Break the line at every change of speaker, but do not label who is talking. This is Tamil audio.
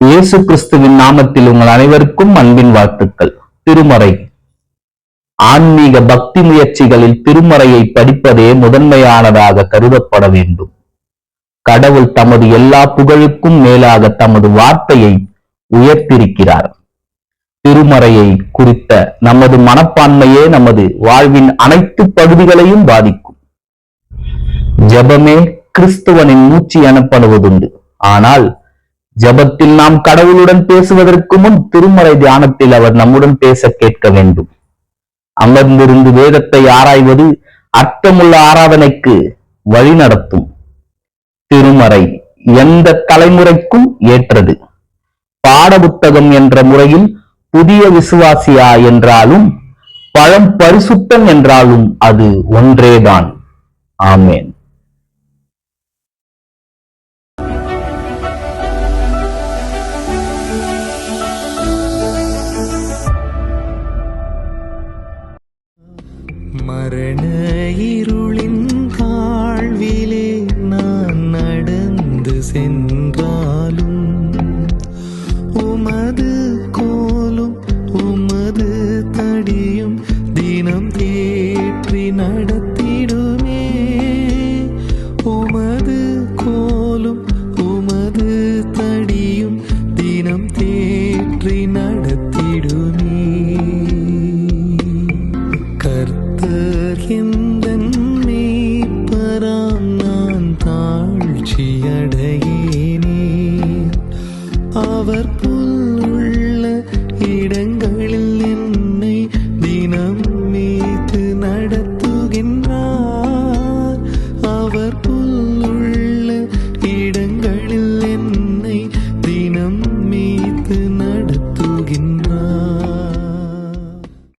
இயேசு கிறிஸ்துவின் நாமத்தில் உங்கள் அனைவருக்கும் அன்பின் வாழ்த்துக்கள். திருமறை. ஆன்மீக பக்தி முயற்சிகளில் திருமறையை படிப்பதே முதன்மையானதாக கருதப்பட வேண்டும். கடவுள் தமது எல்லா புகழுக்கும் மேலாக தமது வார்த்தையை உயர்த்திருக்கிறார் திருமறையை குறித்த நமது மனப்பான்மையே நமது வாழ்வின் அனைத்து பகுதிகளையும் பாதிக்கும். ஜெபமே கிறிஸ்துவனின் மூச்சு எனப்படுவதுண்டு. ஆனால் ஜெபத்தில் நாம் கடவுளுடன் பேசுவதற்கு முன் திருமறை தியானத்தில் அவர் நம்முடன் பேச கேட்க வேண்டும். அமர்ந்திருந்து வேதத்தை ஆராய்வது அர்த்தமுள்ள ஆராதனைக்கு வழிநடத்தும் திருமறை எந்த தலைமுறைக்கும் ஏற்றது. பாட புத்தகம் என்ற முறையில் புதிய விசுவாசியா என்றாலும் பழம் பரிசுத்தம் என்றாலும் அது ஒன்றேதான். ஆமேன்.
மரண இருளின் தாழ்விலே நான் நடந்து சென்றாலும் உமது கோலும் உமது தடியும் தினம் தேற்றி நட மகிழ்ச்சியடையினீர் அவர் புல்லுள்ள இடங்கள்